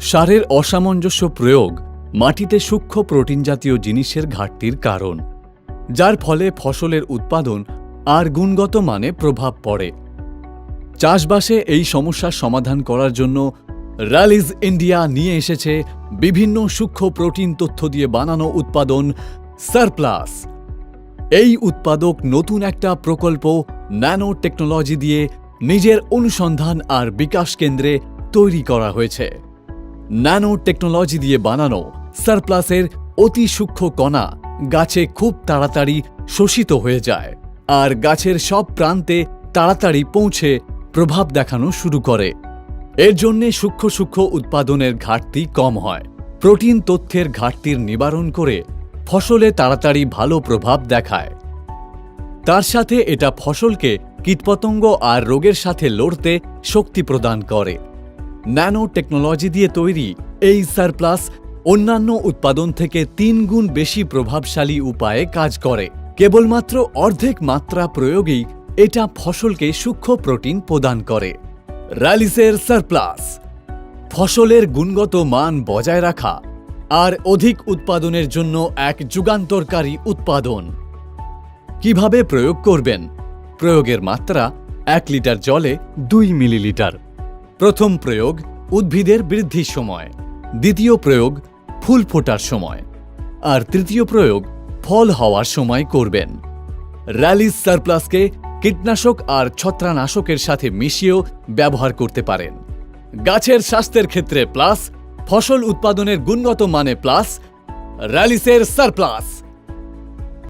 সারের অসামঞ্জস্য প্রয়োগ মাটিতে সূক্ষ্ম প্রোটিন জাতীয় জিনিসের ঘাটতির কারণ, যার ফলে ফসলের উৎপাদন আর গুণগত মানে প্রভাব পড়ে। চাষবাসে এই সমস্যার সমাধান করার জন্য র্যালিজ ইন্ডিয়া নিয়ে এসেছে বিভিন্ন সূক্ষ্ম প্রোটিন তথ্য দিয়ে বানানো উৎপাদন সারপ্লাস। এই উৎপাদক নতুন একটা প্রকল্প ন্যানো টেকনোলজি দিয়ে নিজের অনুসন্ধান আর বিকাশ কেন্দ্রে তৈরি করা হয়েছে। ন্যানো টেকনোলজি দিয়ে বানানো সারপ্লাসের অতি সূক্ষ্ম কণা গাছে খুব তাড়াতাড়ি শোষিত হয়ে যায় আর গাছের সব প্রান্তে তাড়াতাড়ি পৌঁছে প্রভাব দেখানো শুরু করে। এর জন্যে সূক্ষ্ম সূক্ষ্ম উৎপাদনের ঘাটতি কম হয়। প্রোটিন তথ্যের ঘাটতির নিবারণ করে ফসলে তাড়াতাড়ি ভালো প্রভাব দেখায়। তার সাথে এটা ফসলকে কীটপতঙ্গ আর রোগের সাথে লড়তে শক্তি প্রদান করে। ন্যানো টেকনোলজি দিয়ে তৈরি এই সারপ্লাস অন্যান্য উৎপাদন থেকে তিন গুণ বেশি প্রভাবশালী উপায়ে কাজ করে। কেবলমাত্র অর্ধেক মাত্রা প্রয়োগেই এটা ফসলকে সূক্ষ্ম প্রোটিন প্রদান করে। র্যালিসের সারপ্লাস, ফসলের গুণগত মান বজায় রাখা আর অধিক উৎপাদনের জন্য এক যুগান্তরকারী উৎপাদন। কীভাবে প্রয়োগ করবেন? প্রয়োগের মাত্রা এক লিটার জলে দুই মিলিলিটার। প্রথম প্রয়োগ উদ্ভিদের বৃদ্ধির সময়, দ্বিতীয় প্রয়োগ ফুল ফোটার সময়, আর তৃতীয় প্রয়োগ ফল হওয়ার সময় করবেন। র্যালিস সারপ্লাসকে কীটনাশক আর ছত্রানাশকের সাথে মিশিয়েও ব্যবহার করতে পারেন। গাছের স্বাস্থ্যের ক্ষেত্রে প্লাস, ফসল উৎপাদনের গুণগত মানে প্লাস, র্যালিসের সারপ্লাস।